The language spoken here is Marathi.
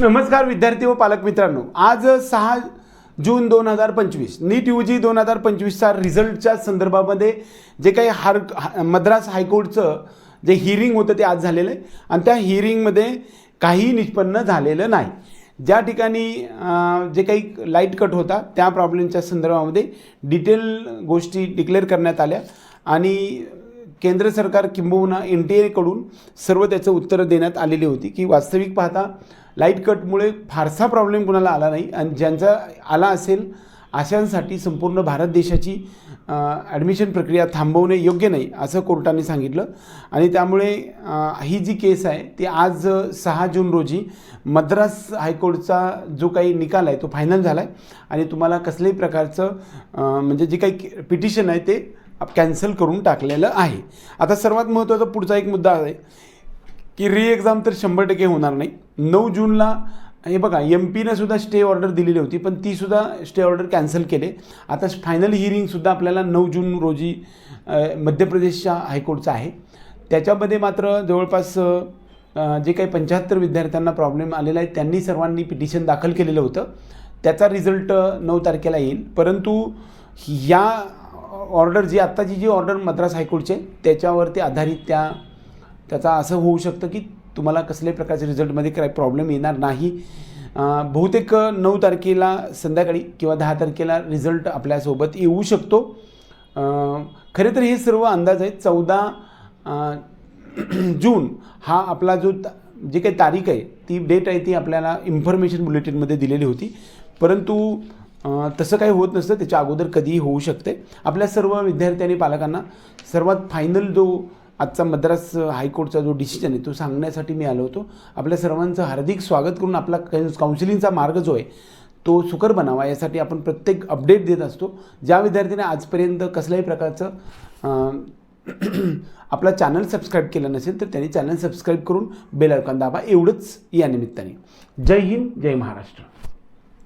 नमस्कार विद्यार्थी व पालक मित्रांनो. आज सहा जून दोन हजार पंचवीस. नीट यू जी दोन हजार पंचवीसचा रिझल्टच्या संदर्भामध्ये जे काही हार मद्रास हायकोर्टचं जे हिअरिंग होतं ते आज झालेलं आहे. आणि त्या हिअरिंगमध्ये काही निष्पन्न झालेलं नाही. ज्या ठिकाणी जे काही लाइट कट होता त्या प्रॉब्लेमच्या संदर्भामध्ये डिटेल गोष्टी डिक्लेअर करण्यात आल्या. आणि केंद्र सरकार किंबहुना एन टी एकडून सर्व त्याचं उत्तरं देण्यात आलेली होती. की वास्तविक पाहता लाइट कटमुळे फारसा प्रॉब्लेम कुणाला आला नाही. आणि ज्यांचा आला असेल अशांसाठी संपूर्ण भारत देशाची ॲडमिशन प्रक्रिया थांबवणे योग्य नाही असं कोर्टाने सांगितलं. आणि त्यामुळे ही जी केस आहे ती आज सहा जून रोजी मद्रास हायकोर्टचा जो काही निकाल आहे तो फायनल झाला आहे आणि तुम्हाला कसल्याही प्रकारचं म्हणजे जे काही पिटिशन आहे ते कॅन्सल करून टाकलेलं आहे. आता सर्वात महत्त्वाचा पुढचा एक मुद्दा आहे की री एक्झाम तर शंभर टक्के होणार नाही. नऊ जूनला हे बघा एम पीनं सुद्धा स्टे ऑर्डर दिलेली होती पण तीसुद्धा स्टे ऑर्डर कॅन्सल केले. आता फायनल हिअरिंगसुद्धा आपल्याला नऊ जून रोजी मध्य प्रदेशच्या हायकोर्टचं आहे. त्याच्यामध्ये मात्र जवळपास जे काही पंच्याहत्तर विद्यार्थ्यांना प्रॉब्लेम आलेला आहे त्यांनी सर्वांनी पिटिशन दाखल केलेलं होतं. त्याचा रिझल्ट नऊ तारखेला येईल. परंतु या ऑर्डर जी आत्ताची जी ऑर्डर मद्रास हायकोर्टची आहे त्याच्यावरती आधारित त्या त्याचा असं होऊ शकतं की तुम्हाला कसल्याही प्रकारचे रिझल्टमध्ये काय प्रॉब्लेम येणार नाही. बहुतेक नऊ तारखेला संध्याकाळी किंवा दहा तारखेला रिझल्ट आपल्यासोबत येऊ शकतो. खरे तर हे सर्व अंदाज आहेत. चौदा जून हा आपला जो जी काही तारीख आहे ती डेट आहे ती आपल्याला इन्फॉर्मेशन बुलेटिनमध्ये दिलेली होती. परंतु तसं काही होत नसतं. त्याच्या अगोदर कधीही होऊ शकते. आपल्या सर्व विद्यार्थी आणि पालकांना सर्वात फायनल जो आजचा मद्रास हायकोर्टचा जो डिसिजन आहे तो सांगण्यासाठी मी आलो होतो. आपल्या सर्वांचं हार्दिक स्वागत करून आपला काउन्सिलिंगचा मार्ग जो आहे तो सुकर बनावा. यासाठी आपण प्रत्येक अपडेट देत असतो. ज्या विद्यार्थ्यांनी आजपर्यंत कसल्याही प्रकारचं आपला चॅनल सबस्क्राईब केलं नसेल तर त्यांनी चॅनल सबस्क्राईब करून बेल आयकॉन दाबा. एवढंच या निमित्ताने. जय हिंद जय महाराष्ट्र.